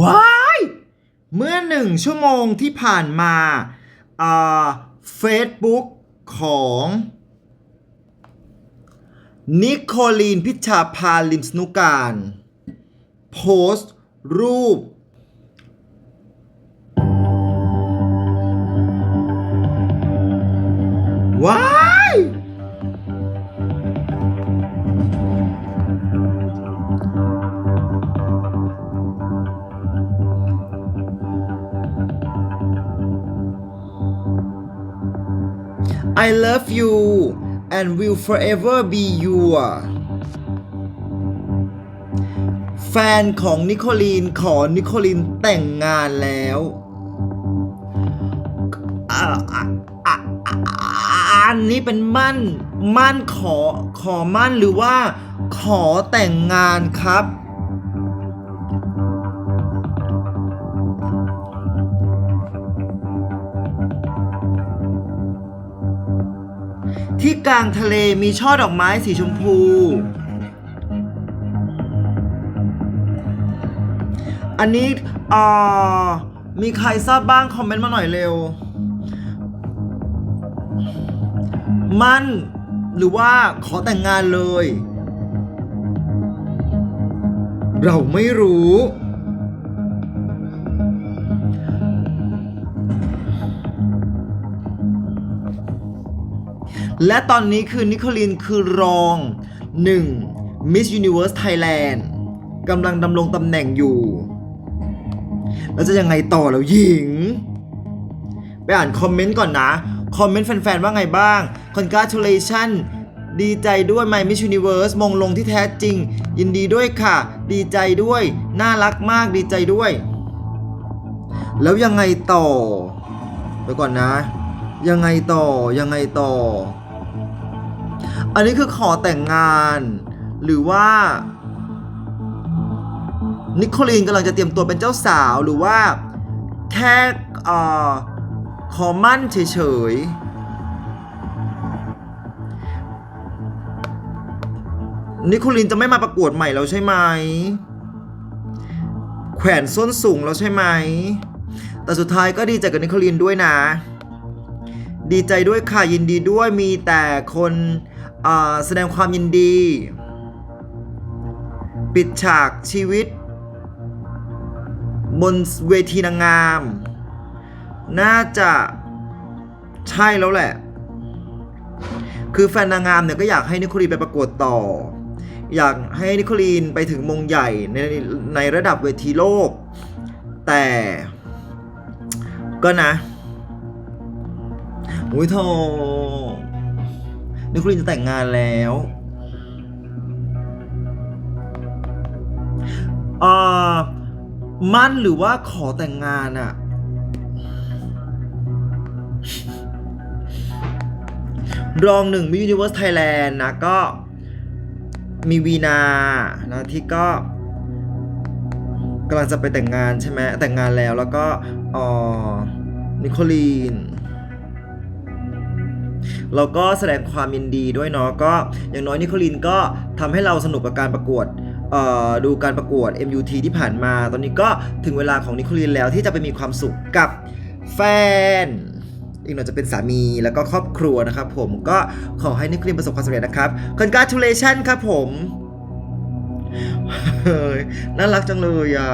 ว้ายเมื่อหนึ่งชั่วโมงที่ผ่านมาอ่าเฟซบุ๊กของนิโคลีนพิชชาพาลิมสนุการ โพสต์ รูป ว้า I love you and will forever be your แฟนของนิโคลีนขอนิโคลีนแต่งงานแล้ว อันนี้เป็นมั่น มั่นขอ ขอมั่นหรือว่า ขอแต่งงานครับ ที่กลางทะเลมีช่อดอกไม้สีชมพู อันนี้อ่ามีใครทราบบ้างคอมเมนต์มาหน่อยเร็ว มันหรือว่าขอแต่งงานเลย เราไม่รู้ และตอนนี้คือนิโคลินคือรอง 1. Miss Universe Thailand กำลังดำรงตำแหน่งอยู่ แล้วจะยังไงต่อแล้วหญิง ไปอ่านคอมเมนต์ก่อนนะ คอมเมนต์แฟนๆ ว่าไงบ้าง Congratulation ดีใจด้วย My Miss Universe มงลงที่แท้จริง ยินดีด้วยค่ะ ดีใจด้วย น่ารักมากดีใจด้วย แล้วยังไงต่อไปก่อนนะ ยังไงต่อยังไงต่อ อันนี้คือขอแต่งงาน หรือว่า นิโคลีนกำลังจะเตรียมตัวเป็นเจ้าสาวหรือว่า แค่เอ่อขอมั่นเฉยๆ นิโคลินจะไม่มาประกวดใหม่แล้วใช่ไหม แขวนส้นสูงแล้วใช่ไหม แต่สุดท้ายก็ดีใจกับนิโคลินด้วยนะ ดีใจด้วยค่ะยินดีด้วยมีแต่คนแสดงความยินดี ปิดฉากชีวิต บนเวทีนางงาม น่าจะใช่แล้วแหละ คือแฟนนางงามเนี่ยก็อยากให้นิโคลีนไปประกวดต่อ อยากให้นิโคลีนไปถึงมงใหญ่ในในระดับเวทีโลก แต่ก็นะ อุ้ยโทนิโคลีนจะแต่งงานแล้วอ่ามั่นหรือว่าขอแต่งงานอะรองหนึ่งมิ Universe Thailand นะก็มีวีนานะที่ก็กำลังจะไปแต่งงานใช่ไหมแต่งงานแล้วแล้วก็อ๋อนิโคลีน เราก็แสดงความยินดีด้วยเนาะก็อย่างน้อยนิโคลินก็ทำให้เราสนุกกับการประกวดดูการประกวด MUT ที่ผ่านมา ตอนนี้ก็ถึงเวลาของนิโคลินแล้วที่จะไปมีความสุขกับแฟน อีกหน่อยจะเป็นสามีแล้วก็ครอบครัวนะครับผมก็ขอให้นิโคลินประสบความสำเร็จนะครับ congratulation ครับผม น่ารักจังเลยอะ